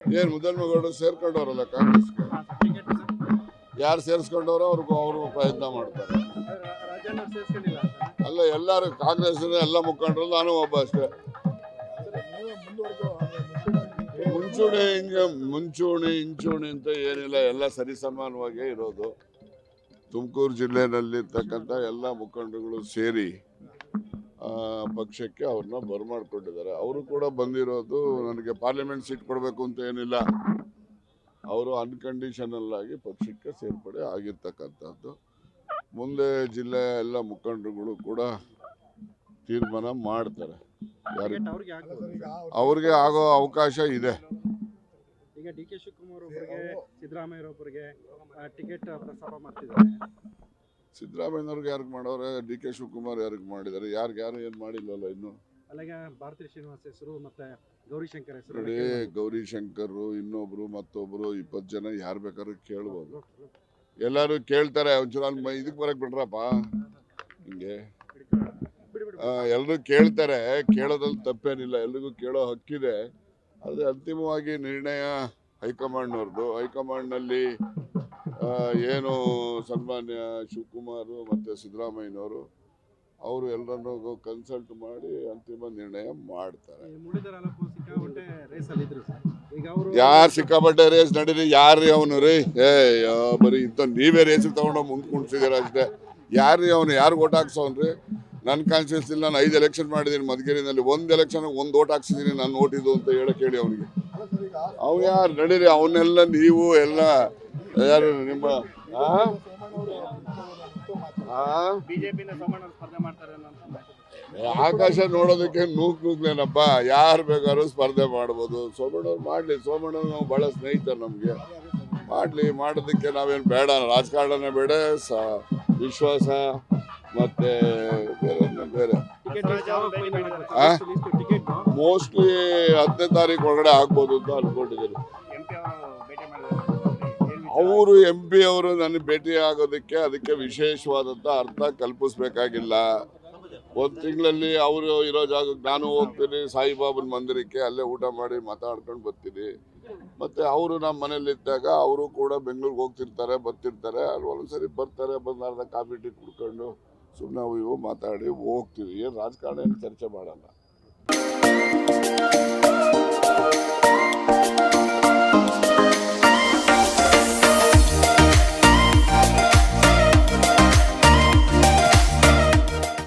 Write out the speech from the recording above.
ಏನ್ ಮುದ್ದನ್ಮೇಗೌಡರು ಸೇರ್ಕೊಂಡವ್ರಲ್ಲ ಕಾಂಗ್ರೆಸ್ ಯಾರು ಸೇರಿಸ್ಕೊಂಡವ್ರು ಅವ್ರಿಗೂ ಅವರು ಪ್ರಯತ್ನ ಮಾಡ್ತಾರೆ. ಅಲ್ಲ ಎಲ್ಲರೂ ಕಾಂಗ್ರೆಸ್ ಎಲ್ಲ ಮುಖಂಡರು ನಾನು ಒಬ್ಬ ಅಷ್ಟೇ. ಮುಂಚೂಣಿ ಹಿಂಗೆ ಮುಂಚೂಣಿ ಇಂಚೂಣಿ ಅಂತ ಏನಿಲ್ಲ ಎಲ್ಲ ಸರಿಸಮಾನವಾಗೇ ಇರೋದು. ತುಮಕೂರು ಜಿಲ್ಲೆಯಲ್ಲಿರ್ತಕ್ಕಂಥ ಎಲ್ಲ ಮುಖಂಡಗಳು ಸೇರಿ ಪಕ್ಷಕ್ಕೆ ಅವ್ರನ್ನ ಬರ್ಮಾಡ್ಕೊಂಡಿದ್ದಾರೆ. ಅವರು ಕೂಡ ಬಂದಿರೋದು ನನಗೆ ಪಾರ್ಲಿಮೆಂಟ್ ಸೀಟ್ ಕೊಡಬೇಕು ಅಂತ ಏನಿಲ್ಲ. ಅವರು ಅನ್ಕಂಡೀಷನಲ್ ಆಗಿ ಪಕ್ಷಕ್ಕೆ ಸೇರ್ಪಡೆ ಆಗಿರ್ತಕ್ಕಂಥದ್ದು. ಮುಂದೆ ಜಿಲ್ಲೆಯ ಎಲ್ಲ ಮುಖಂಡರುಗಳು ಕೂಡ ತೀರ್ಮಾನ ಮಾಡ್ತಾರೆ. ಅವ್ರಿಗೆ ಆಗೋ ಅವಕಾಶ ಇದೆ. ಈಗ ಡಿ ಕೆ ಶಿವಕುಮಾರ್ ಒಬ್ಬರಿಗೆ ಸಿದ್ದರಾಮಯ್ಯ ಒಬ್ಬರಿಗೆ ಟಿಕೆಟ್ ಪ್ರಸ್ತಾಪ ಮಾಡ್ತಿದ್ದಾರೆ. ಸಿದ್ದರಾಮಯ್ಯನವ್ರಿಗೆ ಯಾರಿಗೆ ಮಾಡೋರೆ? ಡಿ ಕೆ ಶಿವಕುಮಾರ್ ಯಾರಿಗೆ ಮಾಡಿದ್ದಾರೆ ಯಾರಿಗೆ ಯಾರು ಏನು ಮಾಡಿಲ್ಲಲ್ಲ ಇನ್ನು? ಅಲ್ಲಿಗೆ ಶ್ರೀನಿವಾಸ್ ಹೆಸರು ಮತ್ತೆ ಗೌರಿಶಂಕರ್ ಹೆಸರು ನೋಡಿ ಗೌರಿಶಂಕರು ಇನ್ನೊಬ್ರು ಮತ್ತೊಬ್ರು ಇಪ್ಪತ್ತು ಜನ ಯಾರು ಬೇಕಾದ್ರೂ ಕೇಳ್ಬೋದು. ಎಲ್ಲರೂ ಕೇಳ್ತಾರೆ ಒಂಚೂರು ಅಲ್ಲಿ ಇದಕ್ಕೆ ಬರಕ್ ಬಿಡ್ರಪ್ಪ. ಹಿಂಗೆ. ಎಲ್ಲರೂ ಕೇಳ್ತಾರೆ ಕೇಳೋದ್ರಲ್ಲಿ ತಪ್ಪೇನಿಲ್ಲ ಎಲ್ರಿಗೂ ಕೇಳೋ ಹಕ್ಕಿದೆ. ಆದರೆ ಅಂತಿಮವಾಗಿ ನಿರ್ಣಯ ಹೈಕಮಾಂಡ್ನವ್ರದ್ದು ಹೈಕಮಾಂಡ್ನಲ್ಲಿ ಏನು ಸನ್ಮಾನ್ಯ ಶಿವಕುಮಾರ್ ಮತ್ತು ಸಿದ್ದರಾಮಯ್ಯನವರು ಅವರು ಎಲ್ಲರನ್ನೂ ಕನ್ಸಲ್ಟ್ ಮಾಡಿ ಅಂತಿಮ ನಿರ್ಣಯ ಮಾಡ್ತಾರೆ. ಯಾರು ಸಿಕ್ಕಾಪಟ್ಟೆ ರೇಸ್ ನಡೀರಿ ಯಾರ್ರಿ ಅವನು ರೀ? ಏ ಬರೀ ಇಂಥ ನೀವೇ ರೇಸಿಗೆ ತಗೊಂಡು ಮುಂದೆ ಕುಣಿಸಿದ್ದೀರ ಅಷ್ಟೇ. ಯಾರ್ರಿ ಅವನು? ಯಾರು ಓಟ್ ಹಾಕ್ಸೋನ್ರಿ ನನ್ನ ಇಲ್ಲ ನಾನು ಐದು ಎಲೆಕ್ಷನ್ ಮಾಡಿದ್ದೀನಿ ಮಧುಗಿರಿನಲ್ಲಿ ಒಂದು ಎಲೆಕ್ಷನ್ ಒಂದು ಓಟ್ ಹಾಕ್ಸಿದ್ದೀನಿ ನಾನು ಓಟಿದ್ದು ಅಂತ ಹೇಳಕ್ಕೆ ಹೇಳಿ ಅವನಿಗೆ. ಅವ್ನು ಯಾರು? ನಡೀರಿ ಅವನ್ನೆಲ್ಲ ನೀವು ಎಲ್ಲ ನಿಮ್ಮ ಆಕಾಶ ನೋಡೋದಕ್ಕೆ ನೂಕ್ ನೂಕ್ಲೇನಪ್ಪ ಯಾರು ಬೇಕಾದ್ರೂ ಸ್ಪರ್ಧೆ ಮಾಡ್ಬೋದು. ಸೋಮಣ್ಣವ್ರು ಮಾಡಲಿ. ಸೋಮಣ್ಣವ್ರು ನಾವು ಭಾಳ ಸ್ನೇಹಿತರು ನಮಗೆ. ಮಾಡಲಿ. ಮಾಡೋದಕ್ಕೆ ನಾವೇನು ಬೇಡ. ರಾಜಕಾರಣನೇ ಬೇಡ. ಸ, ವಿಶ್ವಾಸ ಮತ್ತೆ ಬೇರೆ ಬೇರೆ. ಮೋಸ್ಟ್ಲಿ ಹತ್ತನೇ ತಾರೀಕು ಒಳಗಡೆ ಆಗ್ಬೋದು ಅಂತ ಅನ್ಕೊಂಡಿದ್ದೀನಿ. ಅವರು ಎಂ ಪಿ ಅವರು ನನ್ನ ಭೇಟಿ ಆಗೋದಕ್ಕೆ ಅದಕ್ಕೆ ವಿಶೇಷವಾದಂಥ ಅರ್ಥ ಕಲ್ಪಿಸ್ಬೇಕಾಗಿಲ್ಲ. ಒಂದು ತಿಂಗಳಲ್ಲಿ ಅವರು ಇರೋ ಜಾಗಕ್ಕೆ ನಾನು ಹೋಗ್ತೀನಿ, ಸಾಯಿಬಾಬನ ಮಂದಿರಕ್ಕೆ ಅಲ್ಲೇ ಊಟ ಮಾಡಿ ಮಾತಾಡ್ಕೊಂಡು ಬರ್ತೀನಿ. ಮತ್ತು ಅವರು ನಮ್ಮ ಮನೇಲಿ ಇದ್ದಾಗ ಅವರು ಕೂಡ ಬೆಂಗಳೂರಿಗೆ ಹೋಗ್ತಿರ್ತಾರೆ, ಬರ್ತಿರ್ತಾರೆ. ಅಲ್ಲಿ ಒಂದೊಂದ್ಸರಿ ಬರ್ತಾರೆ, ಬಂದು ಕಾಫಿ, ಟೀ ಕುಡ್ಕೊಂಡು ಸುಮ್ಮನೆ ಇವು ಮಾತಾಡಿ ಹೋಗ್ತೀವಿ. ಏನು ರಾಜಕಾರಣ, ಏನು ಚರ್ಚೆ ಮಾಡಲ್ಲ.